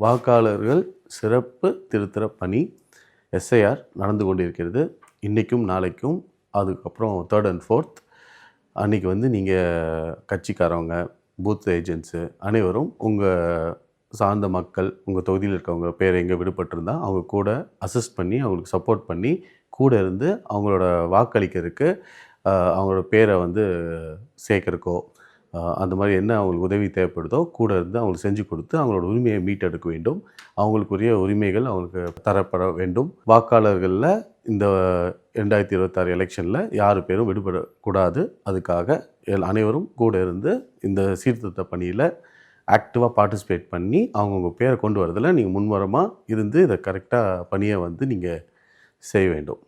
வாக்காளர்கள் சிறப்பு திருத்தர பணி எஸ்ஐஆர் நடந்து கொண்டிருக்கிறது. இன்றைக்கும் நாளைக்கும் அதுக்கப்புறம் தேர்ட் அண்ட் ஃபோர்த் அன்றைக்கி வந்து நீங்கள் கட்சிக்காரவங்க பூத் ஏஜென்ட்ஸு அனைவரும் உங்கள் சார்ந்த மக்கள் உங்கள் தொகுதியில் இருக்கவங்க பேர் எங்கே விடுபட்டிருந்தால் அவங்க கூட அசிஸ்ட் பண்ணி அவங்களுக்கு சப்போர்ட் பண்ணி கூட இருந்து அவங்களோட வாக்களிக்கிறதுக்கு அவங்களோட பேரை வந்து சேர்க்குறக்கோ அந்த மாதிரி என்ன அவங்களுக்கு உதவி தேவைப்படுதோ கூட இருந்து அவங்களுக்கு செஞ்சு கொடுத்து அவங்களோட உரிமையை மீட்டெடுக்க வேண்டும். அவங்களுக்குரிய உரிமைகள் அவங்களுக்கு தரப்பட வேண்டும். வாக்காளர்களில் இந்த ரெண்டாயிரத்தி இருபத்தாறு எலெக்ஷனில் யார் பேரும் விடுபடக்கூடாது. அதுக்காக எல் அனைவரும் கூட இருந்து இந்த சீர்திருத்த பணியில் ஆக்டிவாக பார்ட்டிசிபேட் பண்ணி அவங்கவுங்க பேரை கொண்டு வரதில் நீங்கள் முன்வரமாக இருந்து இதை கரெக்டாக பணியை வந்து நீங்கள் செய்ய வேண்டும்.